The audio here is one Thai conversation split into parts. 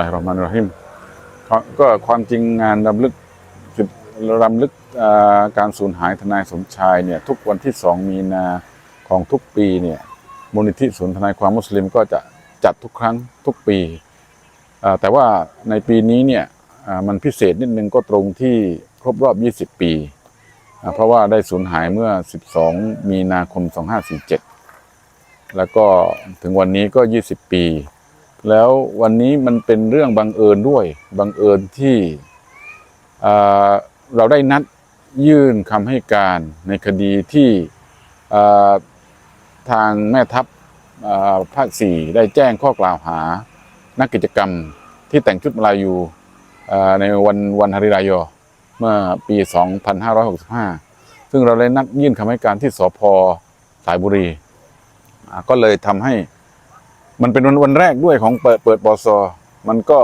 อัลลอฮ์ระมานรเราะฮิมก็ความจริงงานรำลึกรำลึกการสูญหายทนายสมชายเนี่ยทุกวันที่สองมีนาของทุกปีเนี่ยมูลนิธิศูนย์ทนายความมุสลิมก็จะจัดทุกครั้งทุกปี แต่ว่าในปีนี้เนี่ยมันพิเศษนิดนึงก็ตรงที่ครบรอบ 20 ปี เพราะว่าได้สูญหายเมื่อ 12 มีนาคม 2547 แล้วก็ถึงวันนี้ก็ 20 ปี แล้ววันนี้มันเป็นเรื่องบังเอิญด้วย บังเอิญที่เราได้นัดยื่นคำให้การในคดีที่ทางแม่ทัพภาคสี่ได้แจ้งข้อกล่าวหา นักกิจกรรมที่แต่งชุดมาลายูในวันวันฮาริรายอเมื่อปี 2565 ซึ่งเราได้นัดยื่นคำให้การที่สพสายบุรี ก็เลยทำให้ มันเป็นวันวันแรกด้วยของเปิดเปิดปอซอมันก็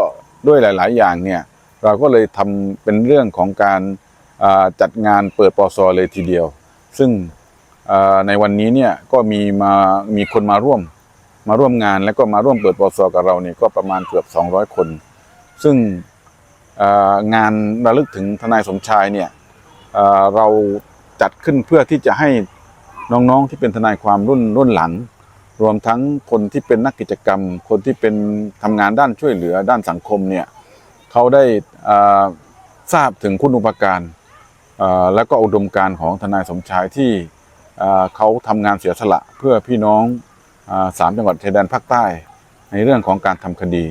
ด้วยหลาย ๆ อย่างเนี่ย เราก็เลยทำเป็นเรื่องของการจัดงานเปิดปอซอเลยทีเดียว ซึ่งในวันนี้เนี่ยก็มีมามีคนมาร่วมมาร่วมงานแล้วก็มาร่วมเปิดปอซอกับเราเนี่ยก็ประมาณเกือบ 200 คน ซึ่งงานระลึกถึงทนายสมชายเนี่ยเราจัดขึ้นเพื่อที่จะให้น้อง ๆ ที่เป็นทนายความรุ่นรุ่นหลัง รวมทั้งคนที่เป็นนักกิจกรรม คนที่เป็นทำงานด้านช่วยเหลือด้านสังคมเนี่ยเขาได้ทราบถึงคุณอุปการและก็อุดมการของทนายสมชายที่เขาทำงานเสียสละเพื่อพี่น้องสามจังหวัดชายแดนภาคใต้ ในเรื่องของการทำคดี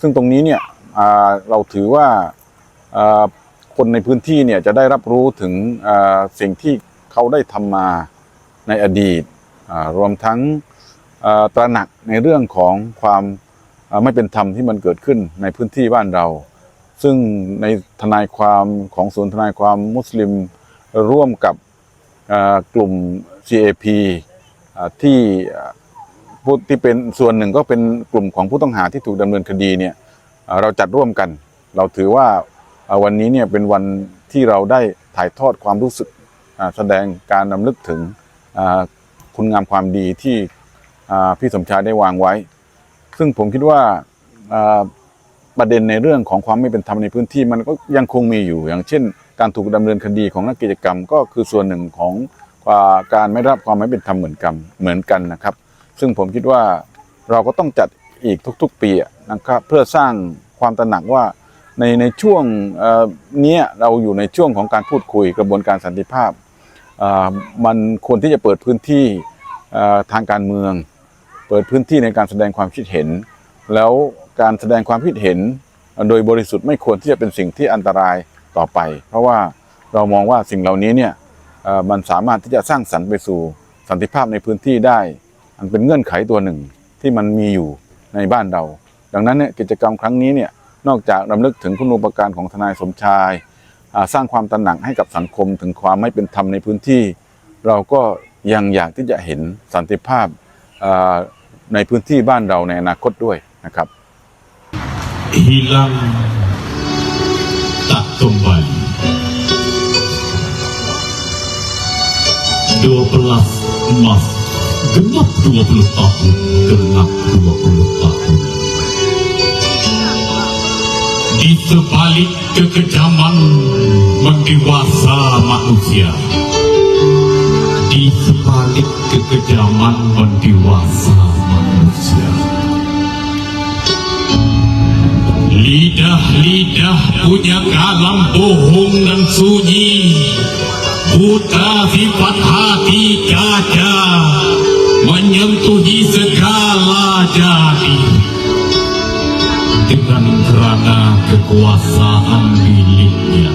ซึ่งตรงนี้เนี่ยเราถือว่าคนในพื้นที่เนี่ยจะได้รับรู้ถึงสิ่งที่เขาได้ทำมาในอดีตรวมทั้ง ตระหนักในเรื่องของความไม่เป็นธรรมที่มันเกิดขึ้นในพื้นที่บ้านเรา ซึ่งในทนายความของศูนย์ทนายความมุสลิมร่วมกับกลุ่ม CAP ที่ผู้ที่เป็นส่วนหนึ่งก็เป็นกลุ่มของผู้ต้องหาที่ถูกดำเนินคดีเนี่ยเราจัดร่วมกัน เราถือว่าวันนี้เนี่ยเป็นวันที่เราได้ถ่ายทอดความรู้สึกแสดงการนำลึกถึงคุณงามความดีที่ พี่สมชายได้วางไว้ ซึ่งผมคิดว่าประเด็นในเรื่องของความไม่เป็นธรรมในพื้นที่มันก็ยังคงมีอยู่ อย่างเช่น การถูกดำเนินคดีของนักกิจกรรม ก็คือส่วนหนึ่งของาการไม่รับความไม่เป็นธรรมเหมือนกันเหมือนกันนะครับ ซึ่งผมคิดว่าเราก็ต้องจัดอีกทุก ๆ ปีนะครับเพื่อสร้างความตระหนักว่าในในช่วงนี้เราอยู่ในช่วงของการพูดคุยกระบวนการสันติภาพมันควรที่จะเปิดพื้นที่ทางการเมือง เปิดพื้นที่ในการแสดงความคิดเห็น แล้วการแสดงความคิดเห็น โดยบริสุทธิ์ไม่ควรที่จะเป็นสิ่งที่อันตรายต่อไป เพราะว่าเรามองว่าสิ่งเหล่านี้เนี่ยมันสามารถที่จะสร้างสรรค์ไปสู่สันติภาพในพื้นที่ได้ มันเป็นเงื่อนไขตัวหนึ่งที่มันมีอยู่ในบ้านเรา ดังนั้นเนี่ยกิจกรรมครั้งนี้เนี่ยนอกจากรำลึกถึงคุณูปการของทนายสมชาย สร้างความตระหนักให้กับสังคมถึงความไม่เป็นธรรมในพื้นที่ เราก็ยังอยากที่จะเห็นสันติภาพอ่า ในพื้นที่บ้านเราในอนาคตด้วยนะครับ hilang tak kembali. 12 emas genap 20 tahun genap 20 tahun di sebalik kekejaman mendewasa manusia di sebalik kekejaman mendewasa Lidah-lidah punya kalam bohong dan sunyi. Buta sifat hati kaca Menyentuhi segala jadi. Dengan kerana kekuasaan miliknya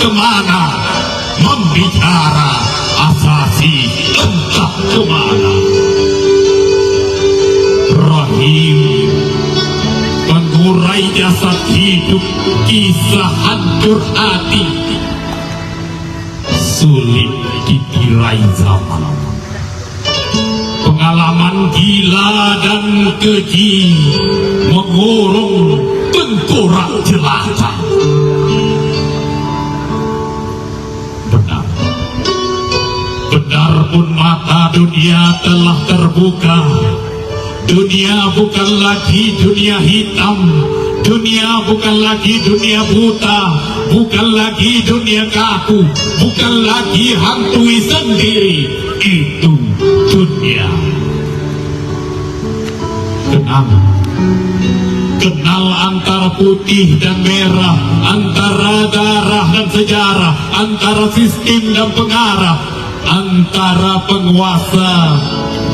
ke mana Membicara asasi entah ke mana Rahim Pengurai jasad hidup Kisah hancur hati. Sulit dikirai zaman. Pengalaman gila dan keji Mengurung tengkorak jelata. Benar pun mata dunia telah terbuka. Dunia bukan lagi dunia hitam. Dunia bukan lagi dunia buta. Bukan lagi dunia kaku. Bukan lagi hantui sendiri. Itu dunia. Kenal. Kenal antara putih dan merah, antara darah dan sejarah, antara sistem dan pengarah, antara penguasa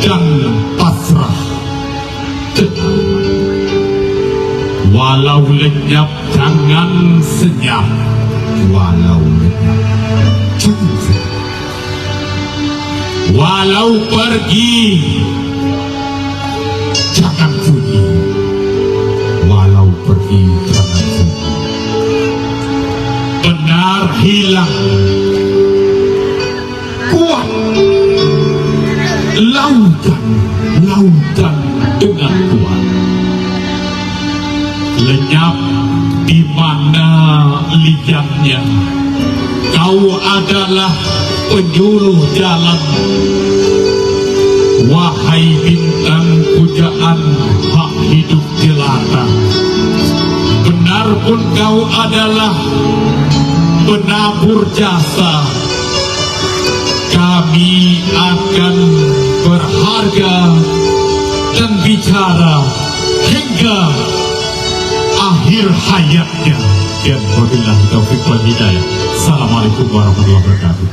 dan pasrah. Walau lenyap jangan senyap, walau lenyap jangan. Walau pergi jangan sunyi walau pergi jangan sunyi benar hilang kuat. Lautan lautan dengan kuat. Lenyap di mana liannya kau adalah penyuluh jalan. Wahai bintang pujaan hak hidup jelata Benar pun kau adalah penabur jasa Kami akan berharga dan bicara hingga akhir hayatnya Dan wabillahi taufiq wal hidayah Assalamualaikum warahmatullahi wabarakatuh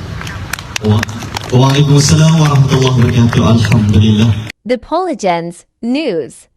Wa- Waalaikumsalam warahmatullahi wabarakatuh. Alhamdulillah. The Polagens News.